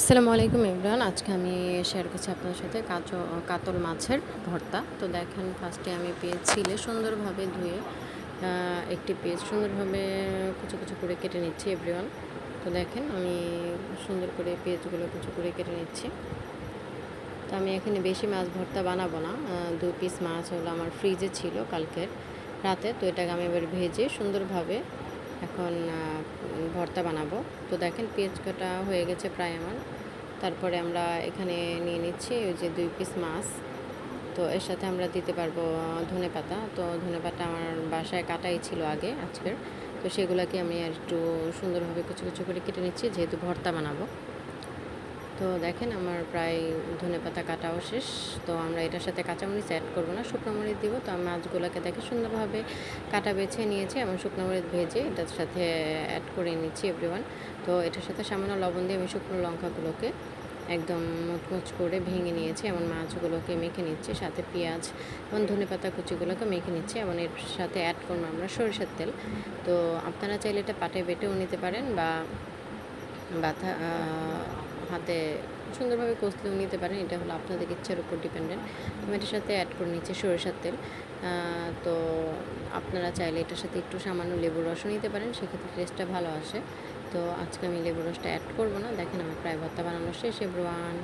আসসালামু আলাইকুম ইমরান। আজকে আমি শেয়ার করছি আপনার সাথে কাঁচ, কাতল মাছের ভর্তা। তো দেখেন ফার্স্টে আমি পেঁয়াজ ছিলে সুন্দরভাবে ধুয়ে একটি পেঁয়াজ সুন্দরভাবে কুচো কুচো করে কেটে নিচ্ছি এভরিওয়ান তো দেখেন, আমি সুন্দর করে পেঁয়াজগুলো কুচো করে কেটে নিচ্ছি। তো আমি এখানে বেশি মাছ ভর্তা বানাবো না। দু পিস মাছ হলো আমার ফ্রিজে ছিল কালকের রাতে। তো এটাকে আমি এবার ভেজে সুন্দরভাবে এখন ভর্তা বানাবো। তো দেখেন পেঁয়াজ কাটা হয়ে গেছে প্রায় আমার। তারপরে আমরা এখানে নিয়ে নিচ্ছি ওই যে দুই পিস মাছ। তো এর সাথে আমরা দিতে পারব ধনে পাতা। তো ধনে পাতা আমার বাসায় কাটাই ছিল আগে, আজকের। তো সেগুলোকে আমি একটু সুন্দরভাবে কিছু কিছু করে কেটে নিচ্ছি, যেহেতু ভর্তা বানাবো। তো দেখেন আমার প্রায় ধনে পাতা কাটাও শেষ। তো আমরা এটার সাথে কাঁচামরিচ অ্যাড করব না, শুকনো মরিচ দিব। তো আমি মাছগুলোকে দেখে সুন্দরভাবে কাটা বেছে নিয়েছি, এবং শুকনো মরিচ ভেজে এটার সাথে অ্যাড করে নিচ্ছি এভরিওয়ান তো এটার সাথে সামান্য লবণ দিয়ে আমি শুকনো লঙ্কাগুলোকে একদম মুচমুচ করে ভেঙে নিয়েছি এমন মাছগুলোকে মেখে নিচ্ছি, সাথে পেঁয়াজ এবং ধনে পাতা কুচিগুলোকে মেখে নিচ্ছি, এবং এর সাথে অ্যাড করব আমরা সরিষার তেল। তো আপনারা চাইলে এটা পাটে বেটেও নিতে পারেন, বা বাথা হাতে সুন্দরভাবে কষলেও নিতে পারেন, এটা হলো আপনাদের ইচ্ছার উপর ডিপেন্ডেন্ট আমি এটার সাথে অ্যাড করে নিচ্ছি সরিষার তেল। তো আপনারা চাইলে এটার সাথে একটু সামান্য লেবুর রসও নিতে পারেন, সেক্ষেত্রে টেস্টটা ভালো আসে। তো আজকে আমি লেবুর রসটা অ্যাড করব না। দেখেন আমার প্রায় ভর্তা বানানো শেষ এভরিওয়ান